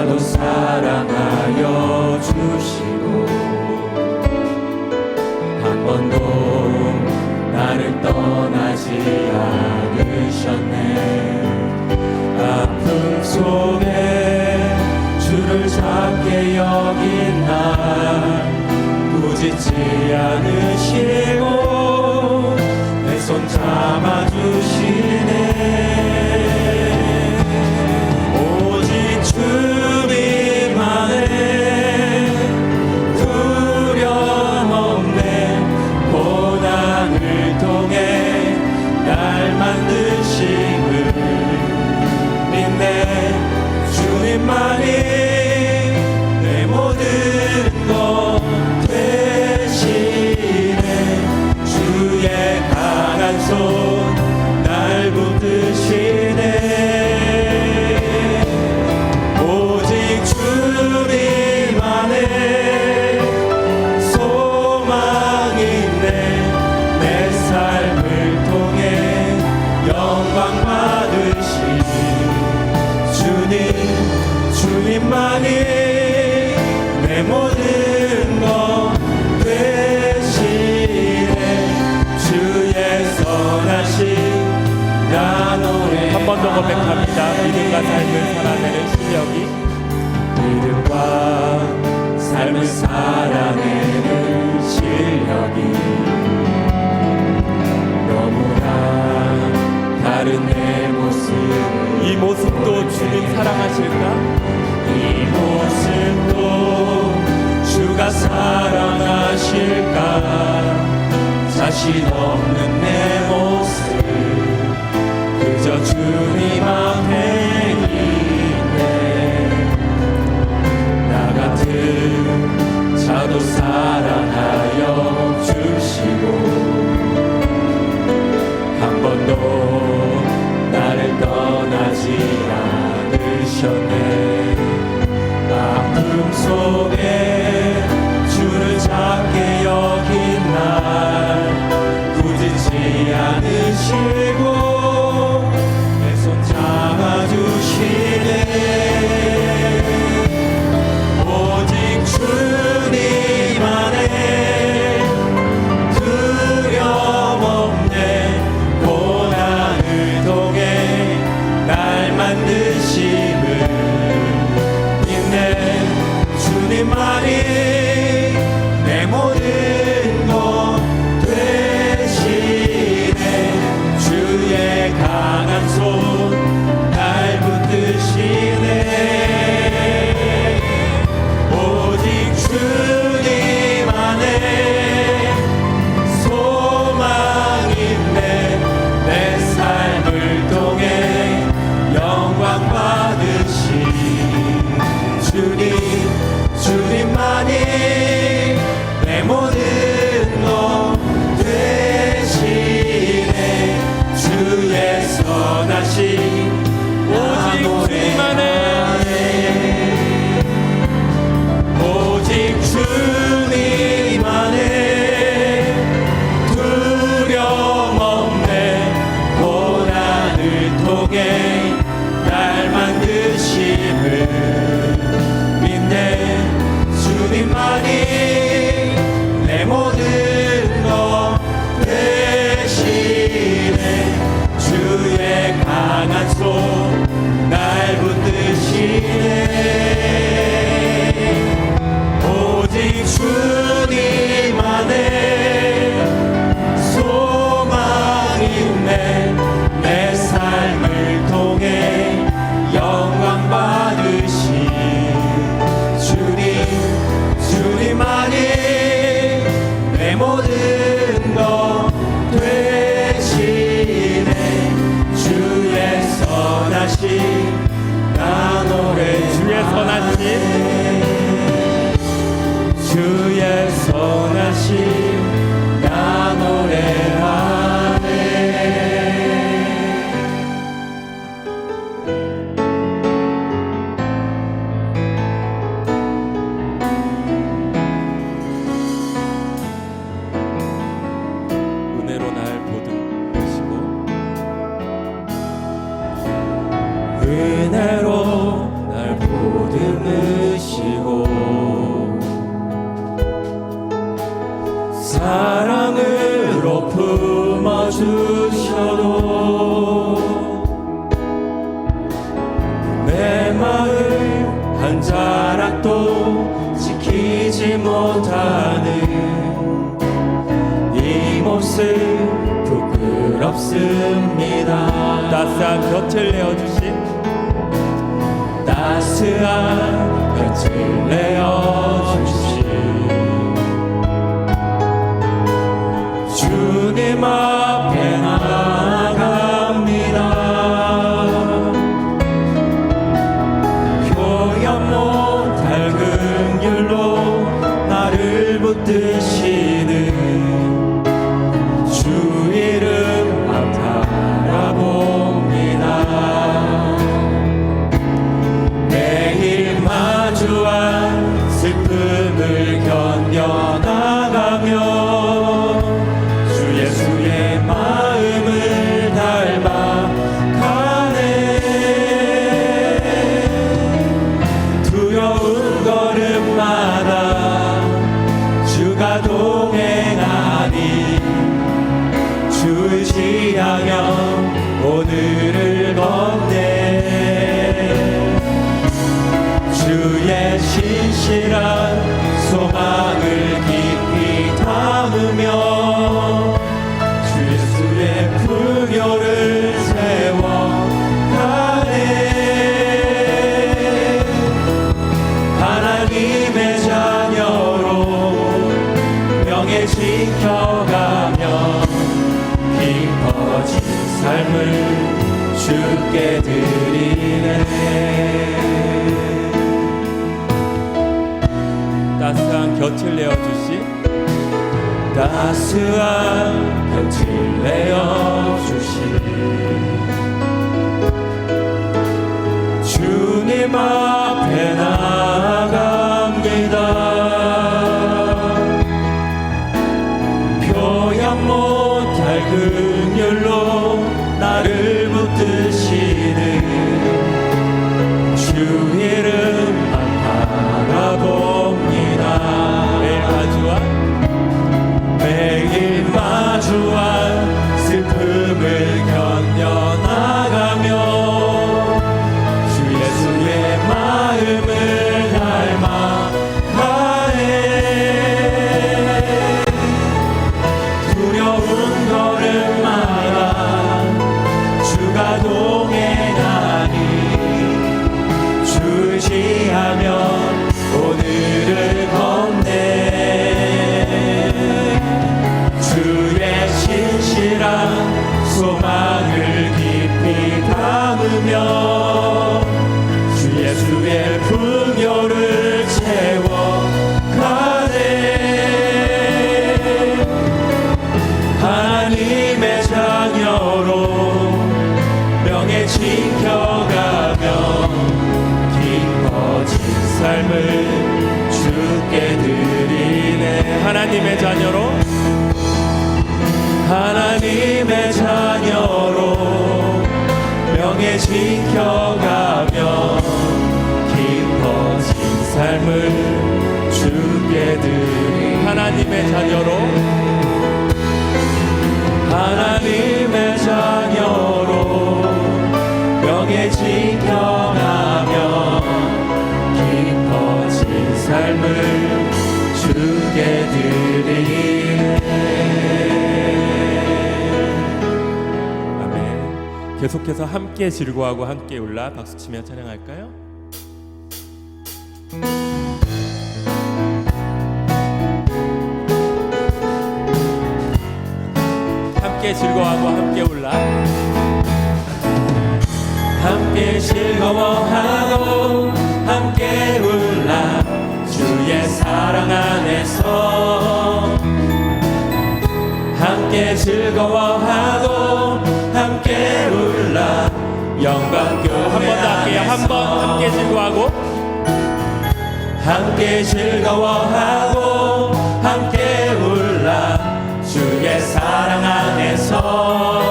나도 사랑하여 주시고 한 번도 나를 떠나지 않으셨네. 아픔 속에 주를 작게 여긴 날 부짖지 않으시고 내 손 잡아 모습도 주님 사랑하실까? 이 모습도 주가 사랑하실까? 자신 없는 Oh. 품어주셔도 내 마음 한 자락도 지키지 못하는 이 모습 부끄럽습니다. 따스한 곁을 내어주신 따스한 곁을 내어주신 주님 앞에 나아갑 명예 지켜가며 깊어진 삶을 주께 드리 하나님의 자녀로 하나님의 자녀로 명예 지켜가며 깊어진 삶을 주께 드리 계속해서 함께 즐거워하고 함께 올라 박수치며 찬양할까요? 함께 즐거워하고 함께 올라 함께 즐거워하고 함께 사랑 안에서 함께 즐거워하고 함께 즐거워하고 함께 울라 주의 사랑 안에서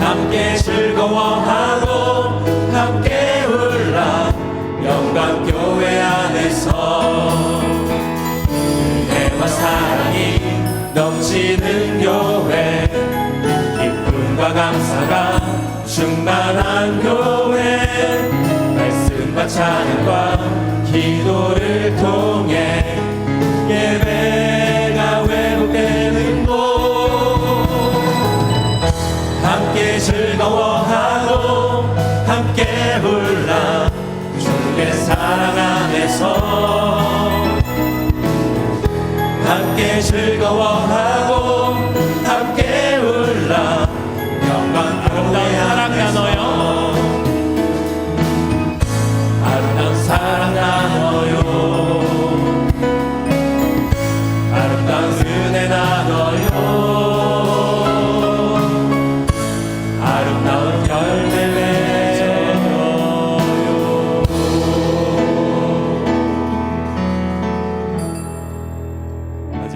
함께 즐거워하고 함께 울라 영광 교회 안에서 은혜와 사랑이 넘치는 교회 기쁨과 감사가 충만한 교회 말씀과 찬양과 기도를 통해 예배가 회복되는 곳 함께 즐거워하고 함께 불라 주의 사랑 안에서 함께 즐거워하고 함께 울라 영광 아름다운 사랑 나눠요.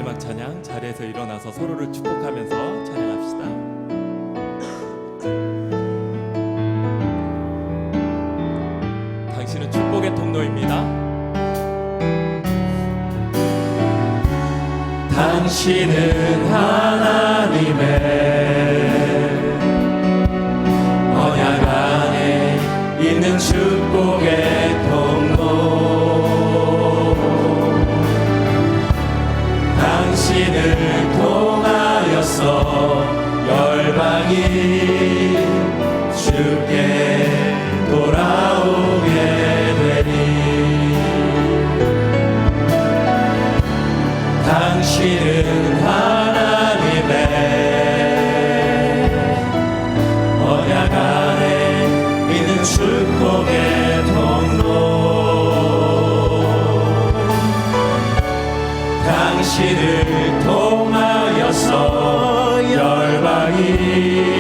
마지막 찬양 자리에서 일어나서 서로를 축복하면서 찬양합시다. 당신은 축복의 통로입니다. 당신은 하나님의 언약 안에 있는 축복의 통 열방이 주께 돌아오게 되니 당신은 하나님의 언약 안에 있는 축복의 통로. 당신을 You.